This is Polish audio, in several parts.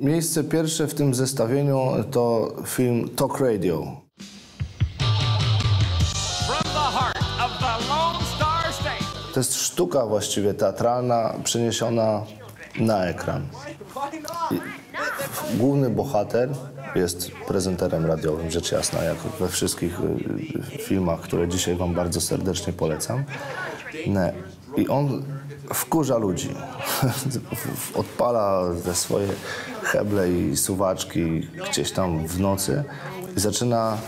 Miejsce pierwsze w tym zestawieniu to film Talk Radio. To jest sztuka właściwie teatralna przeniesiona na ekran. Główny bohater jest prezenterem radiowym, rzecz jasna, jak we wszystkich y, filmach, które dzisiaj Wam bardzo serdecznie polecam. I on wkurza ludzi. Odpala te swoje heble i suwaczki gdzieś tam w nocy i zaczyna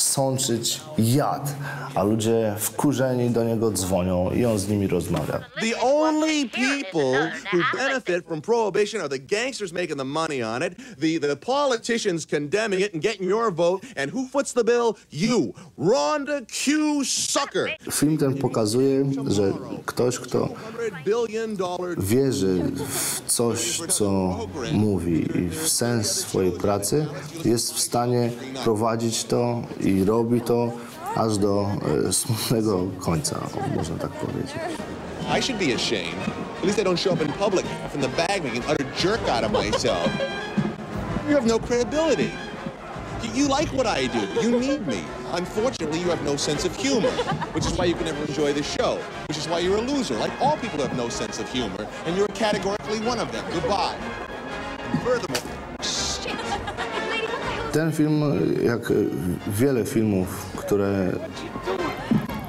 sączyć jad, a ludzie wkurzeni do niego dzwonią i on z nimi rozmawia. The only people who benefit from prohibition are the gangsters making the money on it, the, the politicians condemning it and getting your vote, and who foots the bill? You, Rhonda Q. Sucker. Film ten pokazuje, że ktoś, kto $100 billion dollar wierzy w coś, co mówi i w sens swojej pracy, jest w stanie prowadzić to i robi to aż do smutnego końca, można tak powiedzieć. I should be ashamed. At least I don't show up in public from the bag making utter jerk out of myself. You have no credibility. You, you like what I do. You need me. Unfortunately, you have no sense of humor, which is why you can never enjoy the show, which is why you're a loser. Like all people have no sense of humor, and you're categorically one of them. Goodbye. Furthermore, Ten film, jak wiele filmów, które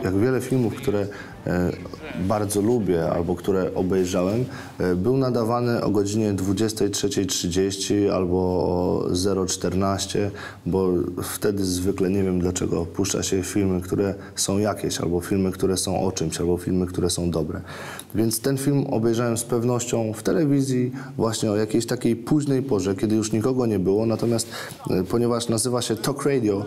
jak wiele filmów, które e, bardzo lubię albo które obejrzałem, e, był nadawany o godzinie 23.30 albo o 0.14, bo wtedy zwykle nie wiem dlaczego puszcza się filmy, które są jakieś, albo filmy, które są o czymś, albo filmy, które są dobre. Więc ten film obejrzałem z pewnością w telewizji właśnie o jakiejś takiej późnej porze, kiedy już nikogo nie było, natomiast e, ponieważ nazywa się Talk Radio,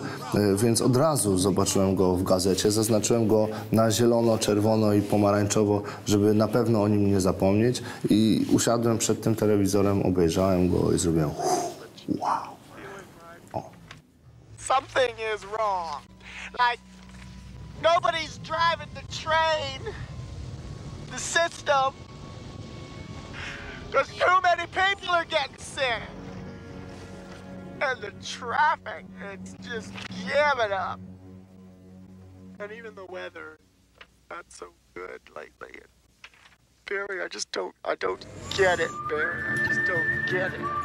więc od razu zobaczyłem go w gazecie, zaznaczyłem go na zielono, czerwono i pomarańczowo, żeby na pewno o nim nie zapomnieć i usiadłem przed tym telewizorem, obejrzałem go i zrobiłem wow. something is wrong. Like, nobody's driving the train, the system. Because too many people are getting sick. And the traffic, it's just jamming up. And even the weather, not so good lately. Barry, I just don't, I don't get it, Barry. I just don't get it.